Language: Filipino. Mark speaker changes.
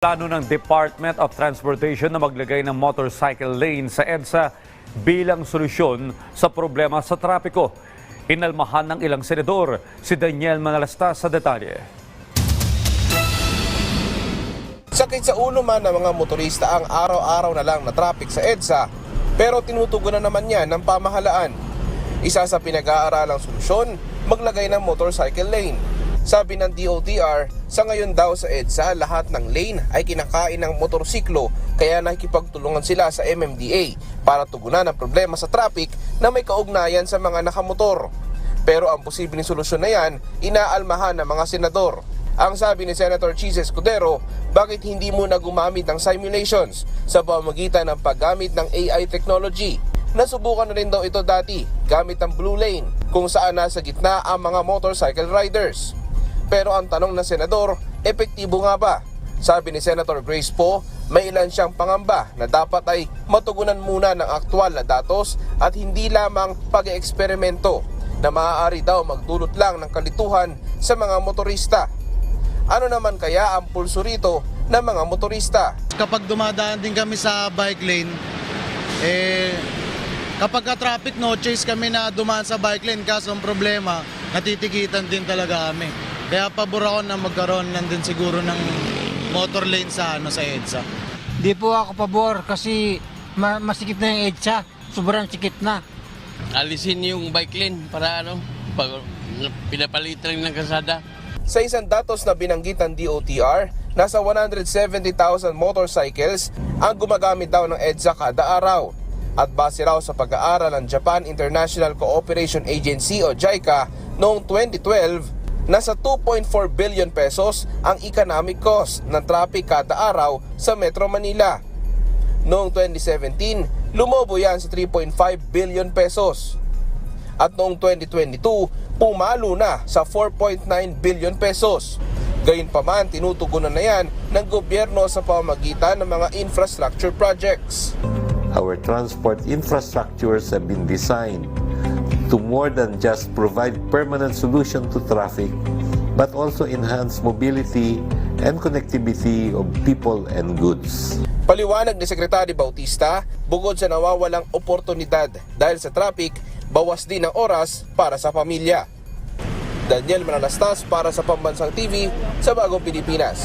Speaker 1: Plano ng Department of Transportation na maglagay ng motorcycle lane sa EDSA bilang solusyon sa problema sa trapiko. Inalmahan ng ilang senador si Daniel Manalastas sa detalye.
Speaker 2: Sakit sa ulo man ng mga motorista ang araw-araw na lang na traffic sa EDSA pero tinutugunan naman niya ng pamahalaan. Isa sa pinag-aaralang solusyon, maglagay ng motorcycle lane. Sabi ng DOTR, sa ngayon daw sa EDSA lahat ng lane ay kinakain ng motorsiklo kaya nakikipagtulungan sila sa MMDA para tugunan ang problema sa traffic na may kaugnayan sa mga nakamotor. Pero ang posibleng solusyon na yan, inaalmahan ng mga senador. Ang sabi ni Senator Chis Escudero, bakit hindi muna gumamit ng simulations sa pamamagitan ng paggamit ng AI technology? Nasubukan na rin daw ito dati gamit ang Blue Lane kung saan nasa gitna ang mga motorcycle riders. Pero ang tanong ng senador, epektibo nga ba? Sabi ni Senator Grace Poe, may ilan siyang pangamba na dapat ay matugunan muna ng aktwal na datos at hindi lamang pag-eksperimento na maaari daw magdulot lang ng kalituhan sa mga motorista. Ano naman kaya ang pulso rito ng mga motorista?
Speaker 3: kapag dumadaan din kami sa bike lane, eh, kapag ka-traffic, no chase kami na dumaan sa bike lane. Kaso ang problema, natitikitan din talaga kami. Kaya pabor ako na magkaroon nandun siguro ng motor lane sa, ano, sa EDSA.
Speaker 4: Di po ako pabor kasi ma- masikip na yung EDSA. Sobrang sikip na.
Speaker 5: alisin yung bike lane para ano, pag pinapalitan ng kasada.
Speaker 2: Sa isang datos na binanggit ng DOTR, nasa 170,000 motorcycles ang gumagamit daw ng EDSA kada araw. At base raw sa pag-aaral ng Japan International Cooperation Agency o JICA noong 2012, nasa 2.4 billion pesos ang economic cost ng traffic kada araw sa Metro Manila. Noong 2017, lumobo yan sa 3.5 billion pesos. At noong 2022, pumalo na sa 4.9 billion pesos. Gayunpaman, tinutugunan na yan ng gobyerno sa pamamagitan ng mga infrastructure projects.
Speaker 6: Our transport infrastructures have been designed to more than just provide permanent solution to traffic, but also enhance mobility and connectivity of people and goods.
Speaker 2: Paliwanag ni Secretary Bautista, bukod sa nawawalang oportunidad dahil sa traffic, bawas din ang oras para sa pamilya. Daniel Manalastas para sa Pambansang TV sa Bagong Pilipinas.